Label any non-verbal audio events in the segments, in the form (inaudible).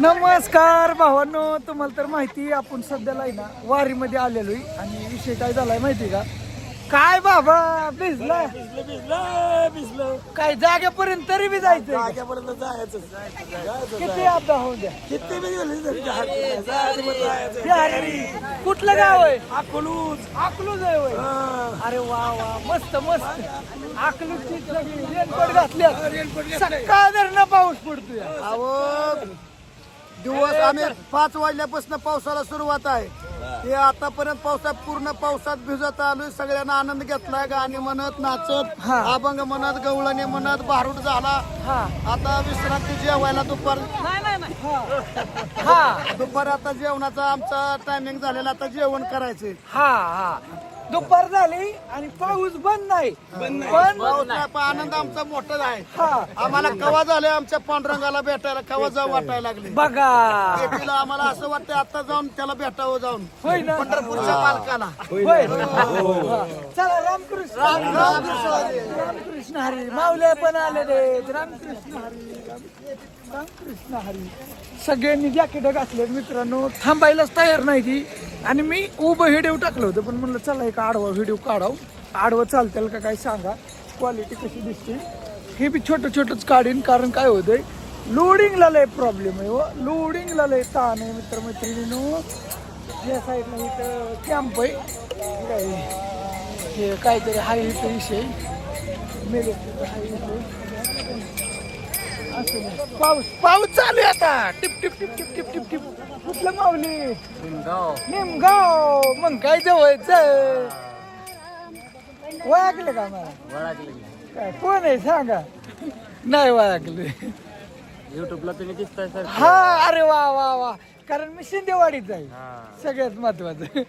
नमस्कार भावांनो तुम्हाला तर माहिती आपण सध्याला आहे ना वारीमध्ये आलेलो आहे. आणि विषय काय झालाय माहिती का? काय बाबा भिजला? भिजलं भिजलं भिजलं. काय जाग्यापर्यंत तरी बी जायचं जाग्यापर्यंत जायचं किती अपदा होऊ द्या. किती बी तरी जायचं जायचं मग जायचं बिहारी. कुठलं गाव आहे? अकलूज. अकलूज आहे होय. हा. अरे वा वा मस्त मस्त. अकलूजची रेनकोट घातली. सकाळ धरणं पाऊस पडतोय. अहो दिवस आम्ही पाच वाजल्यापासून पावसाला सुरुवात आहे. ते आतापर्यंत पावसात पूर्ण पावसात भिजत आलोय सगळ्यांना आनंद घेतलाय. गाणी म्हणत नाचत हा. अभंग म्हणत गवळणी म्हणत भारूड झाला. हा. आता विश्रांती जेवायला दुपार हा. दुपार आता जेवणाचा आमचा टायमिंग झालेला आता जेवण करायचे हा हा. दुपार झाली आणि पाऊस बंद नाही. पण आनंद आमचा मोठा आहे. हा. आम्हाला कवा झाले आमच्या पांडुरंगाला भेटायला? कवा जाऊ वाटायला लागले? बघा. भेटीला आम्हाला असं वाटतं आता जाऊन त्याला भेटावं जाऊन. होय ना? पंढरपूरच्या मालकाला होय हा. चला रामकृष्ण. रामकृष्ण हरी. माऊल्या पण आले रे. रामकृष्ण हरी. राम- रामकृष्ण हरी. सगळ्यांनी जॅकेट घातले मित्रांनो. थांबायलाच तयार नाही ती. आणि मी उभं व्हिडिओ टाकलं होतं पण म्हणलं चला एक आडवा व्हिडिओ काढाव. आडवं चालतेल का काय सांगा. क्वालिटी कशी दिसते. हे बी छोटं छोटंच काढीन कारण काय होतंय लोडिंगला लय प्रॉब्लेम आहे हो. व लोडिंगला लय ताण आहे मित्रमैत्रिणीनो. या साईडला इथं कॅम्प आहे. काय हे काहीतरी हाय इथं विषय मेले हाय विषय असं. पाऊस पाऊस चालू आहे आता. टिप टिप टिप टिप टिप टिप टिप. कुठलं माऊली? निमगाव. मग काय जवळचं ओळखले का मला? काय कोण आहे? सांगा. नाही ओळखले युट्यूबला तुम्ही दिसताय सर हा अरे वा वा वा. कारण मी शिंदेवाडीच आहे. सगळ्यात महत्वाचं.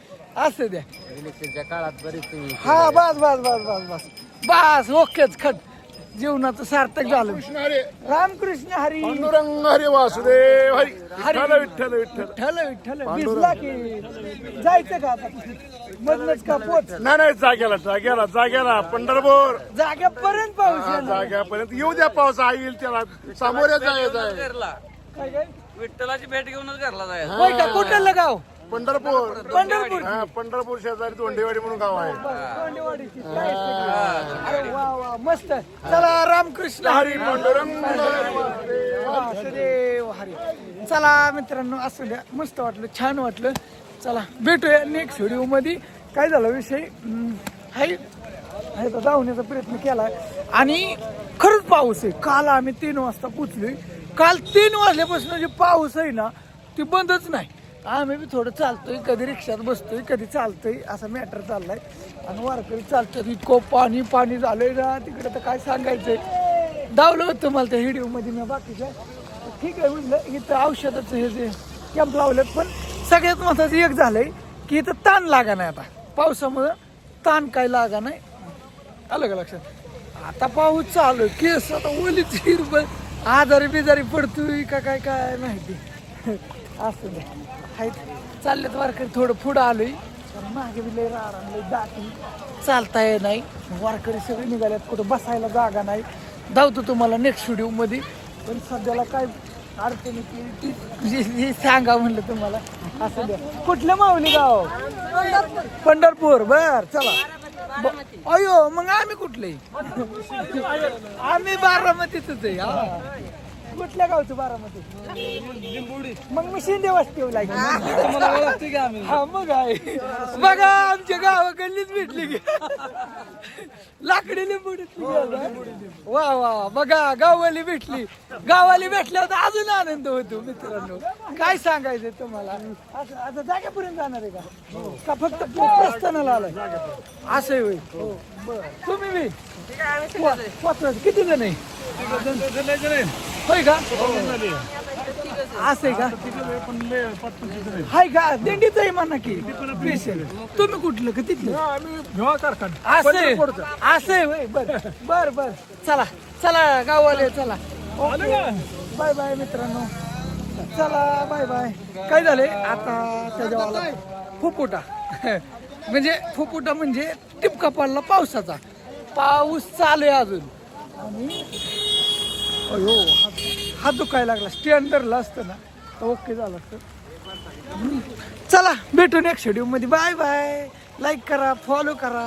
असं द्या. इलेक्शनच्या काळात बरीच तुम्ही हा बस बस बस बस बस. बस ओकेच खट. जीवनाचं सार्थक झालं. रामकृष्ण हरी. पांडुरंग हरी वासुदेव हरी. हरी. विठ्ठल विठ्ठल विठ्ठल. विठ्ठल विठ्ठल. भिजला की जायचं का आता? मधनच का पोच नाही नाही जाग्याला जाग्याला जाग्याला पंढरपूर. जाग्यापर्यंत पाऊस हा, येणार. जाग्यापर्यंत. येऊ द्या पाऊस हा येईल त्याला. सामोरे जायचं आहे. काय काय? विठ्ठलाची भेट घेऊनच घरला जायचं. होय का? कुठलं गाव? पंढरपूर. पंढरपूर. हा पंढरपूर शेजारी तोंडेवाडी म्हणून गाव आहे. कोंडेवाडीची. काय सगळी. अरे वा वा मस्त. चला रामकृष्ण. हरी वासुदेव हरी. चला मित्रांनो असं द्या. मस्त वाटलं छान वाटलं. चला भेटूया नेक्स्ट व्हिडिओमध्ये. काय झालं विषय? हाय. हाय तर धावण्याचा प्रयत्न केला. आणि खरंच पाऊस आहे. काल आम्ही तीन वाजता पोचलोय. काल तीन वाजल्यापासून जे पाऊस आहे ना ती बंदच नाही. आम्ही बी थोडं चालतोय कधी रिक्षात बसतोय कधी चालतोय असा मॅटर चाललाय. आणि वारकरी चालतात इतकं पाणी पाणी झालंय ना तिकडे तर काय सांगायचंय? दावलं होतं मला त्या व्हिडिओमध्ये मी बाकीच्या. ठीक आहे म्हणलं इथं औषधाचं हे जे कॅम्प लावलं पण सगळ्यात महत्वाचं एक झालंय की इथं ताण लागा नाही आता. पावसामुळं ताण काय लागा नाही. आलं का लक्षात? आता पाऊस चालू केस आता ओलीच हिरब आजारी बिजारी पडतोय का काय काय माहिती. (laughs) असं आहेत चाललेत वारकरी थोडं पुढं आलोय. मागे बी लय राहणार लय दाटी चालता येत नाही. वारकरी सगळे निघाल्यात कुठं बसायला जागा नाही. धावतो तुम्हाला नेक्स्ट व्हिडिओमध्ये पण सध्याला काय अडचणी ती- सांगा म्हणलं तुम्हाला. असं द्या कुठलं माऊली गाव? पंढरपूर. बर चला. अयो मग आम्ही कुठले? आम्ही बारामतीच आहे. हा. कुठल्या गावचं बारामती? मग मी शिंदे वाजते हा. मग आहे. बघा आमच्या गावाकडलीच भेटली की. लाकडी लिंबुडीतली गेलं. वा वा बघा गाववाली भेटली. गावाली भेटल्यावर तर अजून आनंद होतो मित्रांनो. काय सांगायचं तुम्हाला? असं आता जाग्यापर्यंत जाणार आहे का? का फक्त प्रस्थानाला आलाय? असं होय. हो बरं. तुम्ही बी? वा- वाचलं. किती जण आहे. होय का? असं आहे का? हाय का? दिंडीच आहे म्हणा की स्पेशल तुम्ही कुठलं का तिथलं? असं आहे असं आहे होय. बर. बर बर. चला चला गाववाले चला. बाय बाय मित्रांनो. चला बाय बाय. काय झालंय? आता त्याच्या फुपुटा म्हणजे फुपुटा म्हणजे टिपका पडला पावसाचा. पाऊस चालू आहे अजून. आणि अयो हात- हात दुखायला लागला. स्टँड धरला असतं ना ओके झालं तर चला भेटू नेक्स्ट व्हिडिओमध्ये. बाय बाय लाईक करा फॉलो करा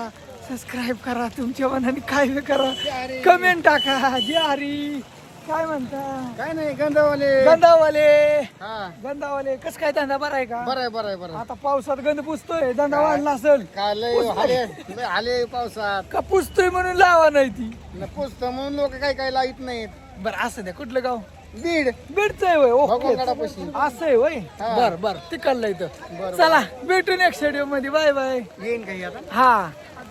सबस्क्राईब करा तुमच्या मनाने. काय बी करा. कमेंट टाका. जे हरी. काय म्हणता? काय नाही गंधवाले. गंधावाले. हा. गंधावाले. कस काय धंदा बरा आहे का? बरं आहे बरं आहे बरं आहे. आता पावसात गंध पुसतोय. धंदा वाढला असेल. काय लय आले आले पावसात. का पुसतोय म्हणून लावा नाही ती? न पुसतं म्हणून लोक काही काही लाईत नाहीत. बरं असं द्या. कुठलं गाव? बीड. बीडचं आहे होय ओके. भगवानगडापाशी. असं आहे होय बर बर. तिकडलं इथं. चला भेटू नेक्स्ट व्हिडिओमध्ये. Bye bye. येईन काही आता? हा.